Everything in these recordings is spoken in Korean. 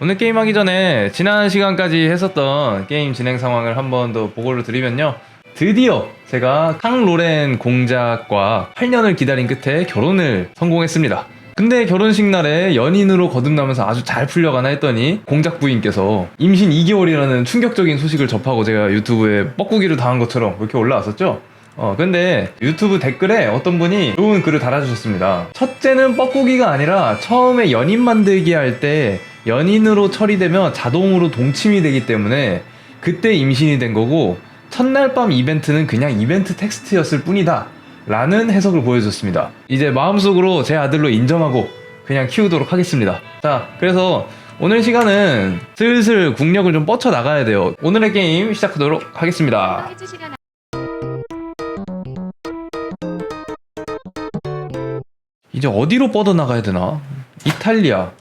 오늘 게임하기 전에 지난 시간까지 했었던 게임 진행 상황을 한 번 더 보고를 드리면요. 드디어 제가 캉로렌 공작과 8년을 기다린 끝에 결혼을 성공했습니다. 근데 결혼식 날에 연인으로 거듭나면서 아주 잘 풀려가나 했더니 공작 부인께서 임신 2개월이라는 충격적인 소식을 접하고 제가 유튜브에 뻐꾸기를 당한 것처럼 그렇게 올라왔었죠. 어, 근데 유튜브 댓글에 어떤 분이 좋은 글을 달아주셨습니다. 첫째는 뻐꾸기가 아니라 처음에 연인 만들기 할때 연인으로 처리되면 자동으로 동침이 되기 때문에 그때 임신이 된 거고 첫날 밤 이벤트는 그냥 이벤트 텍스트였을 뿐이다. 라는 해석을 보여줬습니다. 이제 마음속으로 제 아들로 인정하고 그냥 키우도록 하겠습니다. 자, 그래서 오늘 시간은 슬슬 국력을 좀 뻗쳐 나가야 돼요. 오늘의 게임 시작하도록 하겠습니다. 이제 어디로 뻗어 나가야 되나? 이탈리아.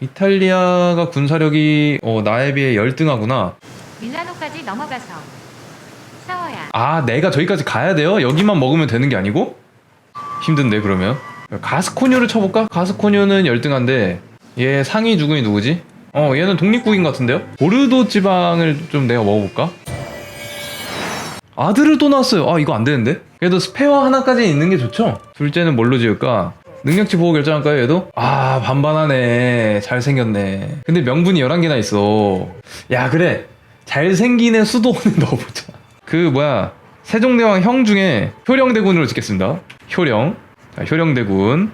이탈리아가 군사력이 어, 나에 비해 열등하구나. 밀라노까지 넘어가서 싸워야 아, 내가 저기까지 가야 돼요? 여기만 먹으면 되는 게 아니고? 힘든데 그러면? 가스코뉴를 쳐볼까? 가스코뉴는 열등한데 얘 상위 주군이 누구지? 어, 얘는 독립국인 것 같은데요? 보르도 지방을 좀 내가 먹어볼까? 아들을 또 낳았어요. 아, 이거 안 되는데? 그래도 스페어 하나까지 있는 게 좋죠? 둘째는 뭘로 지을까? 능력치 보고 결정할까요, 얘도? 아, 반반하네. 잘생겼네. 근데 명분이 11개나 있어. 야, 그래. 잘생긴 애 수도원에 넣어보자. 그, 뭐야. 세종대왕 형 중에 효령대군으로 짓겠습니다. 효령. 자, 효령대군.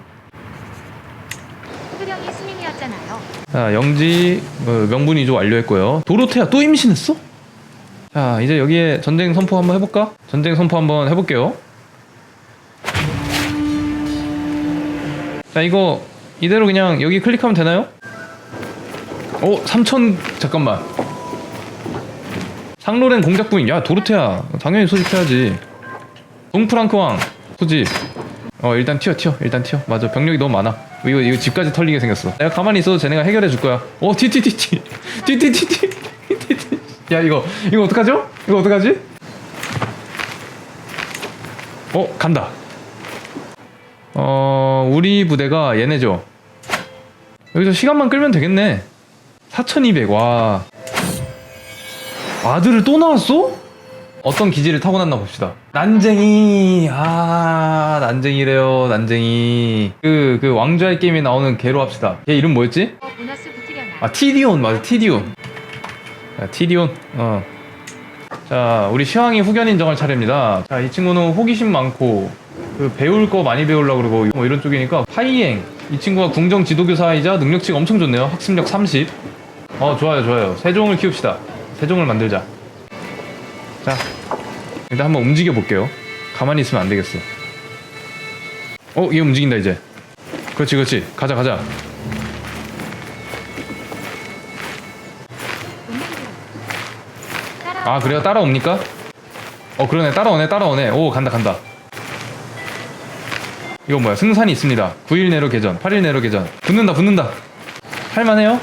후그령이 스님이었잖아요. 자, 영지 어, 명분 이조 완료했고요. 도로테아 또 임신했어? 자, 이제 여기에 전쟁 선포 한번 해볼까? 전쟁 선포 한번 해볼게요. 자 이거 이대로 그냥 여기 클릭하면 되나요? 어? 3천 잠깐만. 상로렌 공작부인. 야 도르테야. 당연히 소집해야지. 동프랑크왕 소집. 어 일단 튀어 튀어 일단 튀어. 맞아 병력이 너무 많아. 이거 이거 집까지 털리게 생겼어. 내가 가만히 있어도 쟤네가 해결해 줄 거야. 어 티티티티 티티티티 티티티 야 이거 이거 어떡하죠? 이거 어떡하지? 어 간다. 어 우리 부대가 얘네죠 여기서 시간만 끌면 되겠네 4200와 아들을 또 낳았어? 어떤 기질을 타고났나 봅시다. 난쟁이, 아, 난쟁이래요, 난쟁이. 그, 그 왕좌의 게임에 나오는 개로 합시다. 걔 이름 뭐였지? 아, 티디온, 맞아, 티디온. 자, 티디온, 어. 자, 우리 시황이 후견 인 정할 차례입니다. 자, 이 친구는 호기심 많고, 그, 배울 거 많이 배우려고 그러고, 뭐 이런 쪽이니까, 하이행. 이 친구가 궁정 지도교사이자 능력치가 엄청 좋네요. 학습력 30. 어, 좋아요, 좋아요. 세종을 키웁시다. 세종을 만들자. 자, 일단 한번 움직여 볼게요. 가만히 있으면 안 되겠어. 어, 얘 움직인다 이제. 그렇지, 그렇지. 가자, 가자. 아, 그래요? 따라옵니까? 어, 그러네. 따라오네, 따라오네. 오, 간다, 간다. 이거 뭐야? 승산이 있습니다. 9일 내로 개전, 8일 내로 개전. 붙는다, 붙는다. 할만해요?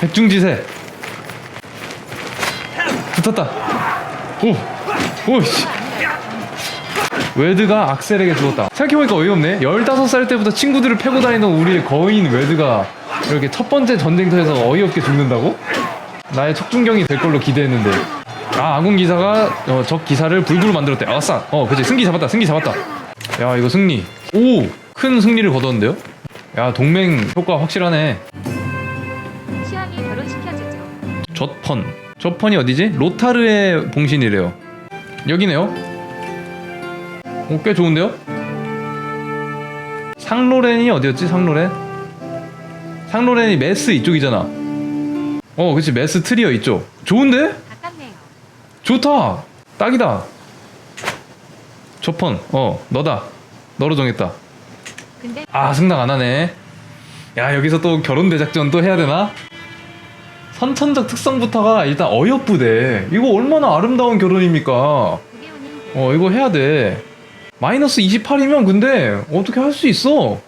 백중지세. 붙었다. 오, 오, 씨. 웨드가 악셀에게 죽었다. 생각해보니까 어이없네. 15살 때부터 친구들을 패고 다니던 우리의 거인 웨드가 이렇게 첫 번째 전쟁터에서 어이없게 죽는다고? 나의 척준경이 될 걸로 기대했는데. 아, 아군 기사가 어, 적 기사를 불구로 만들었대. 아싸. 어, 그치. 승기 잡았다. 승기 잡았다. 야, 이거 승리. 오! 큰 승리를 거뒀는데요? 야, 동맹 효과 확실하네. 시황이 결혼시켜주죠. 젖펀. 젖펀이 어디지? 로타르의 봉신이래요. 여기네요. 오, 꽤 좋은데요? 상로렌이 어디였지? 상로렌? 상로렌이 메스 이쪽이잖아. 어, 그치. 메스 트리어 이쪽. 좋은데? 가깝네요. 좋다. 딱이다. 젖펀. 어, 너다. 너로 정했다. 근데? 아 승낙 안 하네. 야 여기서 또 결혼 대작전 또 해야 되나? 선천적 특성부터가 일단 어여쁘대. 이거 얼마나 아름다운 결혼입니까? 그게 어 이거 해야 돼. 마이너스 28이면 근데 어떻게 할 수 있어?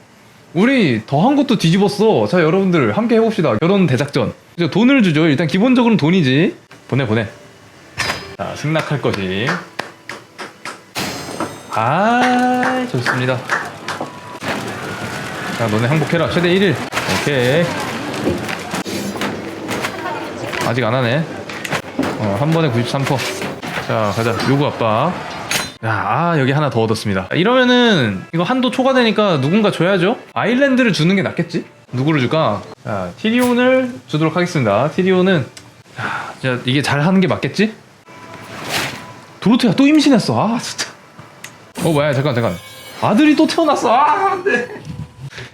우리 더한 것도 뒤집었어. 자 여러분들 함께 해봅시다. 결혼 대작전. 이제 돈을 주죠. 일단 기본적으로는 돈이지. 보내 보내. 자 승낙할 것이 아 좋습니다 자 너네 항복해라 최대 1일 오케이 아직 안 하네. 어, 한 번에 93%. 자, 가자. 요구 아빠. 야, 아, 여기 하나 더 얻었습니다. 이러면은 이거 한도 초과되니까 누군가 줘야죠. 아일랜드를 주는 게 낫겠지? 누구를 줄까? 자, 티리온을 주도록 하겠습니다. 티리온은 야, 진짜 이게 잘 하는 게 맞겠지? 도로테가 또 임신했어. 아, 진짜. 어, 뭐야? 잠깐, 잠깐. 아들이 또 태어났어. 아, 안 돼.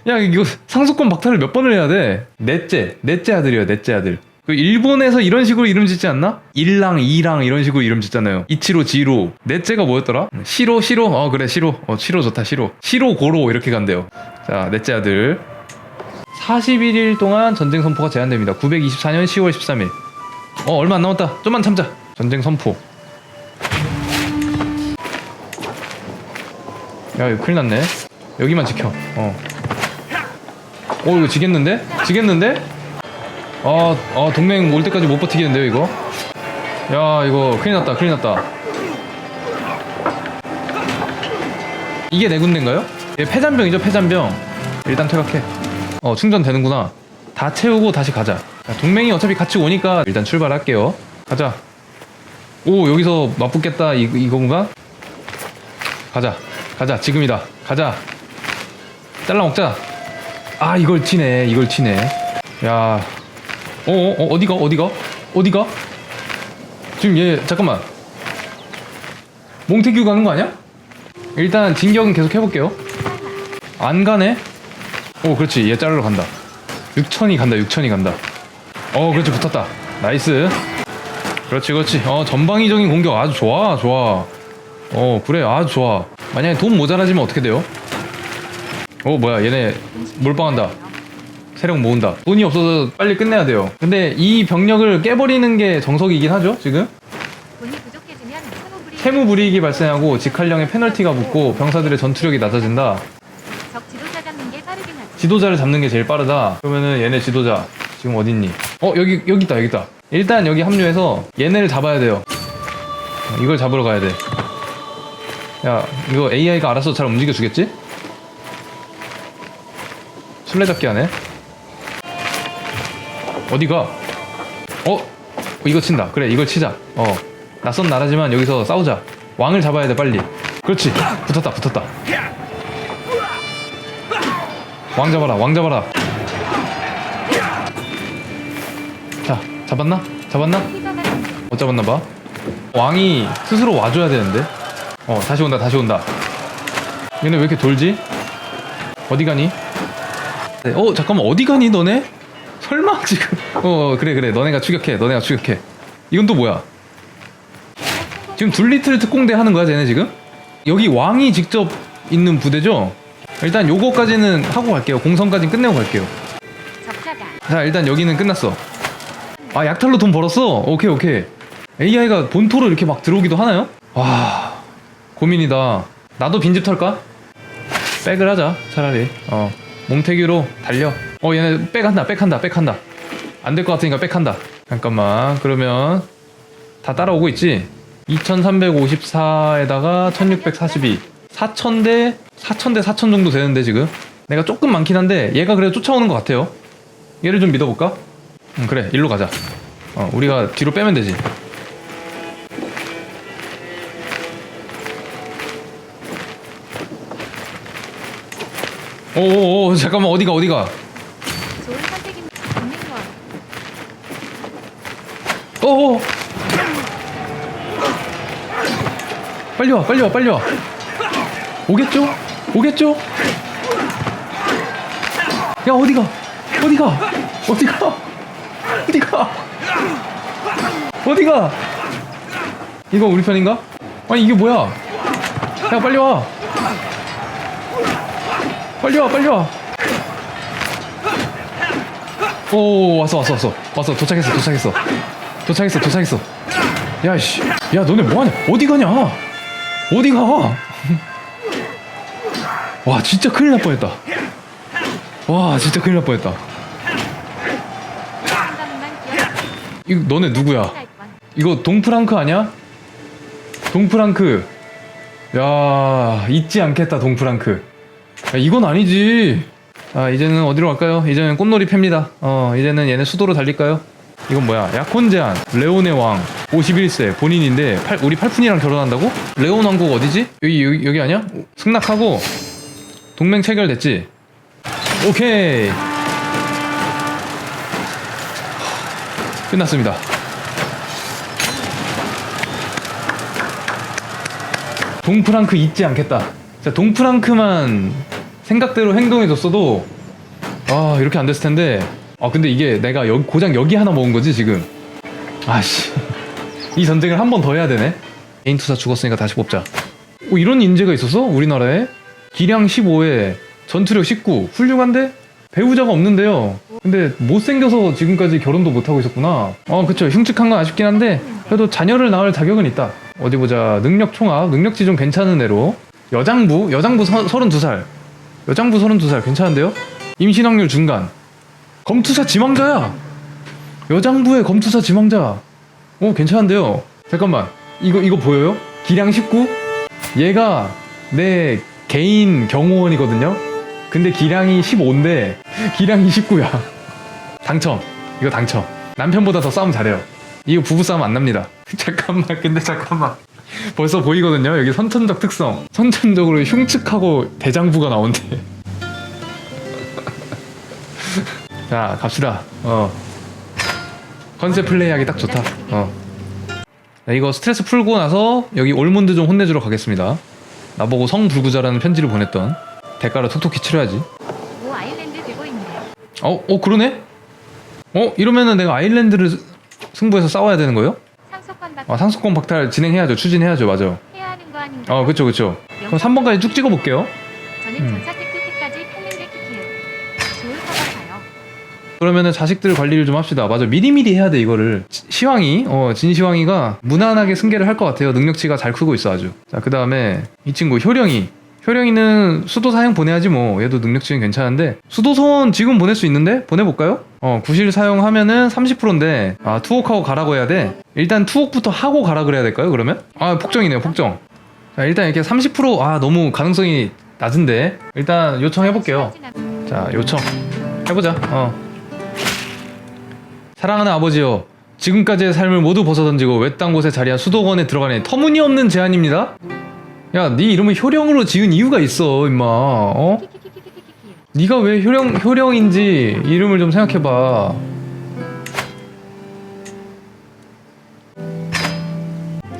야, 이거 상속권 박탈을 몇 번을 해야 돼? 넷째, 넷째 아들이에요, 넷째 아들. 그 일본에서 이런 식으로 이름 짓지 않나? 일랑, 이랑 이런 식으로 이름 짓잖아요. 이치로, 지로. 넷째가 뭐였더라? 시로, 시로. 어, 그래, 시로. 어, 시로 좋다, 시로. 시로, 고로 이렇게 간대요. 자, 넷째 아들. 41일 동안 전쟁 선포가 제한됩니다. 924년 10월 13일. 어, 얼마 안 남았다. 좀만 참자. 전쟁 선포. 야, 이거 큰일 났네. 여기만 지켜. 어. 어, 이거 지겠는데? 지겠는데? 아, 아, 동맹 올 때까지 못 버티겠는데요, 이거? 야, 이거 큰일 났다, 큰일 났다. 이게 내 군대인가요? 얘 폐잔병이죠, 폐잔병. 일단 퇴각해. 어, 충전되는구나. 다 채우고 다시 가자. 자, 동맹이 어차피 같이 오니까 일단 출발할게요. 가자. 오, 여기서 맞붙겠다, 이, 이건가? 가자. 가자. 지금이다. 가자. 잘라 먹자. 아, 이걸 튀네. 이걸 튀네. 야. 어, 어, 어, 어디가? 어디가? 어디가? 지금 얘 잠깐만. 몽태규 가는 거 아니야? 일단 진격은 계속 해볼게요. 안 가네? 오, 그렇지. 얘 자르러 간다. 6천이 간다. 6천이 간다. 어, 그렇지. 붙었다. 나이스. 그렇지, 그렇지. 어, 전방위적인 공격 아주 좋아, 좋아. 어, 그래, 아주 좋아. 만약에 돈 모자라지면 어떻게 돼요? 어, 뭐야, 얘네 몰빵한다. 세력 모은다. 돈이 없어서 빨리 끝내야 돼요. 근데 이 병력을 깨버리는 게 정석이긴 하죠, 지금? 채무 불이 채무 불이익이 발생하고 직할령에 페널티가 붙고 병사들의 전투력이 낮아진다. 지도자. 지도자를 잡는 게 제일 빠르다. 그러면은 얘네 지도자 지금 어딨니? 어 여기 여기 있다 여기 있다. 일단 여기 합류해서 얘네를 잡아야 돼요. 어, 이걸 잡으러 가야 돼. 야 이거 AI가 알아서 잘 움직여 주겠지? 술래잡기 하네. 어디가? 어? 이거 친다. 그래 이걸 치자. 어 낯선 나라지만 여기서 싸우자. 왕을 잡아야 돼 빨리. 그렇지. 붙었다 붙었다. 왕 잡아라 왕 잡아라 자 잡았나? 잡았나? 못 잡았나 봐 왕이 스스로 와줘야 되는데 어 다시 온다 다시 온다 얘네 왜 이렇게 돌지? 어디 가니? 네, 어 잠깐만 어디 가니 너네? 설마 지금 어 그래 그래 너네가 추격해 너네가 추격해 이건 또 뭐야 지금 둘리틀 특공대 하는 거야 쟤네 지금? 여기 왕이 직접 있는 부대죠? 일단 요거까지는 하고 갈게요 공성까지는 끝내고 갈게요. 자 일단 여기는 끝났어 아 약탈로 돈 벌었어 오케이 오케이 AI가 본토로 이렇게 막 들어오기도 하나요? 와 고민이다. 나도 빈집 털까? 백을 하자 차라리. 어 몽태규로 달려. 어 얘네 백한다 백한다 백한다. 안 될 것 같으니까 백한다. 잠깐만 그러면 다 따라오고 있지? 2354에다가 1642 4000대 4000대 4000 정도 되는데 지금? 내가 조금 많긴 한데 얘가 그래도 쫓아오는 것 같아요. 얘를 좀 믿어볼까? 응, 그래, 일로 가자. 어, 우리가 뒤로 빼면 되지. 오오오, 잠깐만, 어디가, 어디가? 좋은 선택입니다. 국민원. 오오! 빨리 와, 빨리 와, 빨리 와. 오겠죠? 오겠죠? 야, 어디가? 어디가? 어디가? 어디가? 어디가? 이거 우리 편인가? 아니, 이게 뭐야? 야, 빨리 와. 빨리 와, 빨리 와. 오, 왔어, 왔어, 왔어. 왔어, 도착했어, 도착했어. 도착했어, 도착했어. 야, 씨. 야, 너네 뭐하냐? 어디 가냐? 어디 가? 와, 진짜 큰일 날 뻔했다. 와, 진짜 큰일 날 뻔했다. 이거 너네 누구야? 이거 동프랑크 아니야? 동프랑크. 야, 잊지 않겠다, 동프랑크. 야, 이건 아니지. 아, 이제는 어디로 갈까요? 이제는 꽃놀이 팹니다. 어, 이제는 얘네 수도로 달릴까요? 이건 뭐야? 약혼 제한. 레온의 왕. 51세 본인인데 팔- 우리 팔푼이랑 결혼한다고? 레온 왕국 어디지? 여기 여기, 여기 아니야? 승낙하고 동맹 체결됐지? 오케이. 끝났습니다. 동프랑크 잊지 않겠다. 자, 동프랑크만 생각대로 행동해줬어도 아 이렇게 안 됐을 텐데. 아 근데 이게 내가 여, 고장 여기 하나 먹은 거지 지금. 아씨 이 전쟁을 한 번 더 해야 되네. 개인 투사 죽었으니까 다시 뽑자. 오 이런 인재가 있었어 우리나라에? 기량 15에 전투력 19 훌륭한데 배우자가 없는데요. 근데 못생겨서 지금까지 결혼도 못 하고 있었구나. 어 그쵸 흉측한 건 아쉽긴 한데 그래도 자녀를 낳을 자격은 있다. 어디 보자 능력 총합 능력치 좀 괜찮은 애로 여장부 여장부 서, 32살 여장부 32살 괜찮은데요? 임신 확률 중간. 검투사 지망자야! 여장부의 검투사 지망자. 오 괜찮은데요? 잠깐만. 이거 이거 보여요? 기량 19 얘가 내 개인 경호원이거든요? 근데 기량이 15인데 기량이 19야. 당첨. 이거 당첨. 남편보다 더 싸움 잘해요. 이거 부부 싸움 안 납니다. 잠깐만. 근데 잠깐만 벌써 보이거든요 여기 선천적 특성 선천적으로 흉측하고 대장부가 나온대 자 갑시다 어 컨셉 플레이하기 딱 좋다 어 자, 이거 스트레스 풀고 나서 여기 올몬드 좀 혼내주러 가겠습니다 나보고 성불구자라는 편지를 보냈던 대가를 톡톡히 치러야지 오 아일랜드 있는데요. 어? 어 그러네? 어? 이러면은 내가 아일랜드를 스- 승부해서 싸워야 되는 거예요? 아 상속권 박탈 진행해야죠. 추진해야죠. 맞아. 해야 하는 거 아닌가? 어 그쵸 그쵸. 그럼 3번까지 쭉 찍어 볼게요. 저는 음. 전사 테크까지 팔린데 키키요. 좋을 것 같아요. 그러면은 자식들 관리를 좀 합시다. 맞아. 미리미리 해야 돼 이거를. 시- 시황이. 어 진시황이가 무난하게 승계를 할 것 같아요. 능력치가 잘 크고 있어 아주. 자 그 다음에 이 친구 효령이. 효령이는 수도 사용 보내야지 뭐. 얘도 능력치는 괜찮은데. 수도 소원 지금 보낼 수 있는데? 보내볼까요? 어 구실 사용하면은 30%인데. 아 투옥하고 가라고 해야 돼 일단 투옥부터 하고 가라 그래야 될까요 그러면? 아 폭정이네요 폭정. 자 일단 이렇게 30%아 너무 가능성이 낮은데. 일단 요청해볼게요. 자 요청. 해보자 어. 사랑하는 아버지여 지금까지의 삶을 모두 벗어던지고 외딴 곳에 자리한 수도원에 들어가니 터무니없는 제안입니다. 야네 이름을 효령으로 지은 이유가 있어 임마 어? 네가 왜 효령, 효령인지 이름을 좀 생각해봐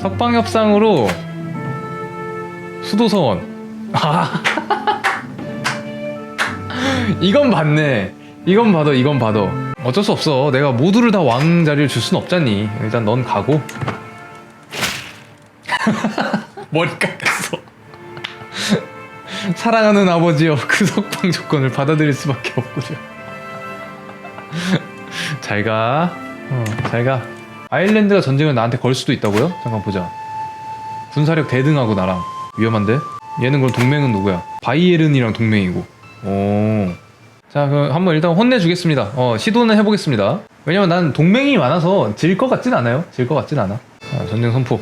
석방협상으로 수도서원. 아. 이건 봤네. 이건 봐도 이건 봐도. 어쩔 수 없어. 내가 모두를 다 왕 자리를 줄 순 없잖니. 일단 넌 가고. 머리 깎았어. 사랑하는 아버지여 그 석방 조건을 받아들일 수밖에 없군요 잘 가. 어, 잘 가 아일랜드가 전쟁을 나한테 걸 수도 있다고요? 잠깐 보자 군사력 대등하고 나랑 위험한데? 얘는 그럼 동맹은 누구야? 바이에른이랑 동맹이고 오. 자 그럼 한번 일단 혼내주겠습니다 어 시도는 해보겠습니다 왜냐면 난 동맹이 많아서 질 것 같진 않아요 질 것 같진 않아 자 전쟁 선포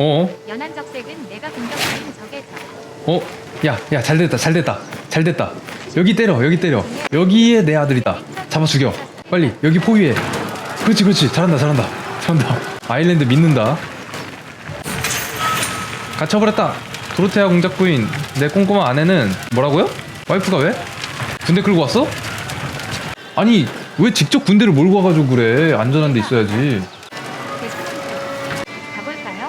어? 연한 적색은 내가 공격하는 적의 적. 어? 야, 야, 잘 됐다, 잘 됐다, 잘 됐다. 여기 때려, 여기 때려. 여기에 내 아들이다. 잡아 죽여. 빨리, 여기 포위해. 그렇지, 그렇지. 잘한다, 잘한다. 잘한다. 아일랜드 믿는다. 갇혀버렸다. 도로테아 공작 부인, 내 꼼꼼한 아내는 뭐라고요? 와이프가 왜? 군대 끌고 왔어? 아니, 왜 직접 군대를 몰고 와가지고 그래? 안전한 데 있어야지. 가볼까요?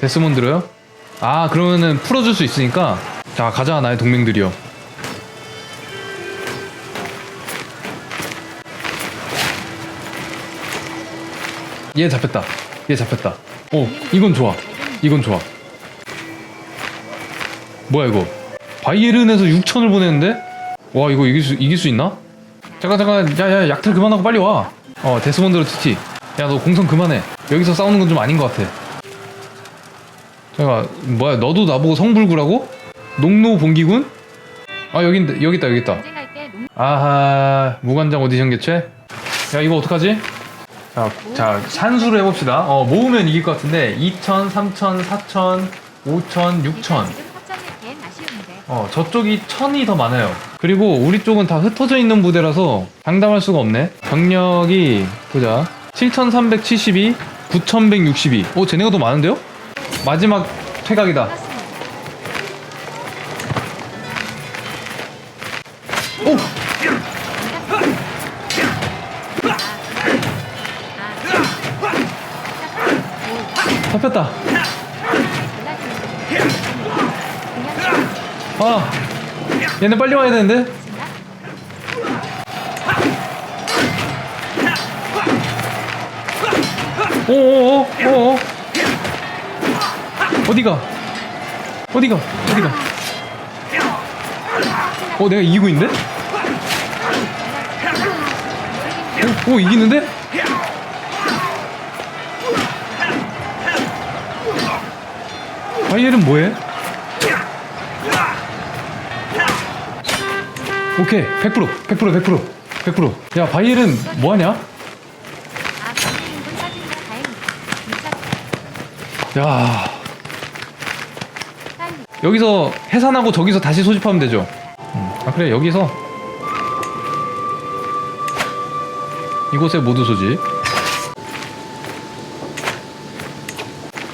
데스몬드로요? 아 그러면은 풀어줄 수 있으니까 자 가자 나의 동맹들이여. 얘 잡혔다. 얘 잡혔다. 오 이건 좋아. 이건 좋아. 뭐야 이거? 바이에른에서 6천을 보냈는데? 와 이거 이길 수 이길 수 있나? 잠깐 잠깐. 야야 약탈 그만하고 빨리 와어 데스몬드로 TT 야너 공성 그만해. 여기서 싸우는 건 좀 아닌 것 같아. 잠깐 뭐야? 너도 나보고 성불구라고? 농노 봉기군? 아 있- 여기 있다 여기 있다. 아하 무관장 오디션 개최 야 이거 어떡하지? 자, 자 산수를 해봅시다 어 모으면 이길 것 같은데 2천, 3천, 4천, 5천, 6천 지금 확정내기엔 아쉬운데. 어, 저쪽이 천이 더 많아요. 그리고 우리 쪽은 다 흩어져 있는 부대라서 장담할 수가 없네. 병력이, 보자. 7,372, 9,162. 오, 쟤네가 더 많은데요? 마지막 퇴각이다. 얘네 빨리 와야 되는데? 오오오, 오오. 어디가? 어디가? 어디가? 어, 내가 이기고 있는데? 오, 오 이기는데? 바이엘은 뭐해? 오케이 100% 100% 100% 100%야 바이엘은 뭐하냐? 아. 야. 여기서 해산하고 저기서 다시 소집하면 되죠 음, 아 그래 여기서 이곳에 모두 소집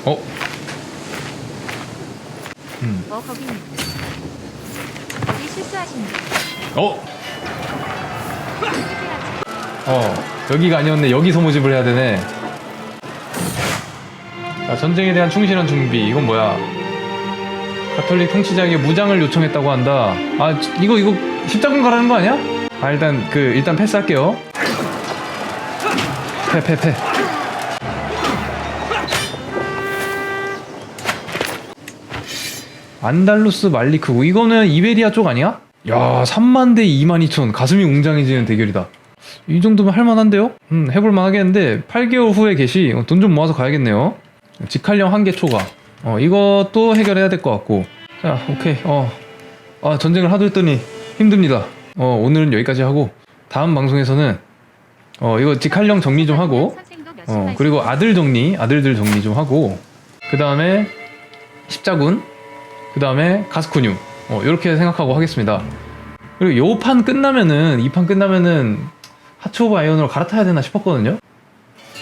어? 음. 어, 거기는. 여기 실수하신다. 어? 어 여기가 아니었네. 여기서 모집을 해야 되네. 자 전쟁에 대한 충실한 준비. 이건 뭐야? 가톨릭 통치자에게 무장을 요청했다고 한다. 아 이거 이거 십자군 가라는 거 아니야? 아 일단 그 일단 패스할게요. 패패패. 안달루스 말리크고 이거는 이베리아 쪽 아니야? 야 3만 대 2만 2천. 가슴이 웅장해지는 대결이다. 이 정도면 할만한데요? 음, 해볼만 하겠는데 8개월 후에 계시. 돈 좀 모아서 가야겠네요. 직할령 한 개 초과. 어, 이것도 해결해야 될 것 같고. 자 오케이. 어, 아 전쟁을 하도 했더니 힘듭니다. 어, 오늘은 여기까지 하고 다음 방송에서는 어, 이거 직할령 정리 좀 하고. 어. 그리고 아들 정리, 아들들 정리 좀 하고, 그 다음에 십자군, 그 다음에 가스쿠뉴, 어, 이렇게 생각하고 하겠습니다. 그리고 요 판 끝나면은, 이 판 끝나면은 하츠 오브 아이언으로 갈아타야 되나 싶었거든요.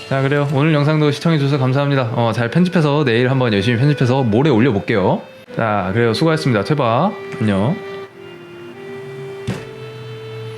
자, 그래요. 오늘 영상도 시청해주셔서 감사합니다. 어, 잘 편집해서 내일 한번 열심히 편집해서 모레 올려볼게요. 자, 그래요. 수고하셨습니다. 퇴바. 안녕.